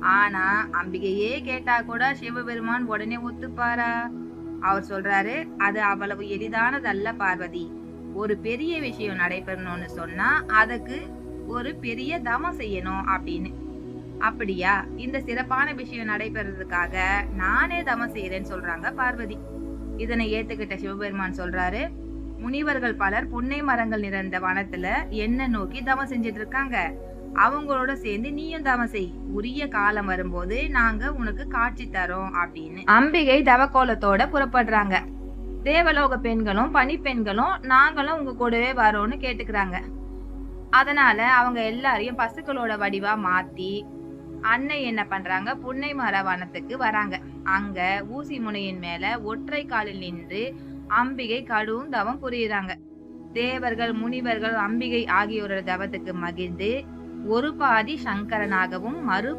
ஆனா அம்பிகையே கேட்டா கூட சிவபெருமான் உடனே ஒத்துப்பாரா? அவர் சொல்றாரு அது அவ்வளவு எளிதானதல்ல பார்வதி. ஒரு பெரிய விஷயம் நடைபெறணும்னு சொன்னா அதுக்கு ஒரு பெரிய தவம் செய்யணும் அப்படின்னு. அப்படியா? இந்த சிறப்பான விஷயம் நடைபெறதுக்காக நானே தவம் செய்யறேன்னு சொல்றாங்க பார்வதி. இதனை ஏத்துக்கிட்ட சிவபெருமான் சொல்றாரு முனிவர்கள் பலர் புன்னை மரங்கள் நிறைந்த வனத்துல என்ன நோக்கி தவம் செஞ்சிட்டு இருக்காங்க. அவங்களோட சேர்ந்து நீயும் தவம் செய். உரிய காலம் வரும்போது நாங்க உனக்கு காட்சி தரோம் அப்படின்னு. அம்பிகை தவக்கோலத்தோட புறப்படுறாங்க. தேவலோக பெண்களும் பணிப்பெண்களும் நாங்களும் உங்க கூடவே வரோம்னு கேட்டுக்கிறாங்க. அதனால அவங்க எல்லாரையும் பசுக்களோட வடிவா மாத்தி அன்னை என்ன பண்றாங்க? புன்னை மர வனத்துக்கு வராங்க. அங்க ஊசி முனையின் மேல ஒற்றை காலில் நின்று அம்பிகை கடும் தவம் புரியுறாங்க. தேவர்கள் முனிவர்கள் அம்பிகை ஆகியோரோட தவத்துக்கு மகிழ்ந்து ஒரு பாதி சங்கரனாகவும் மறு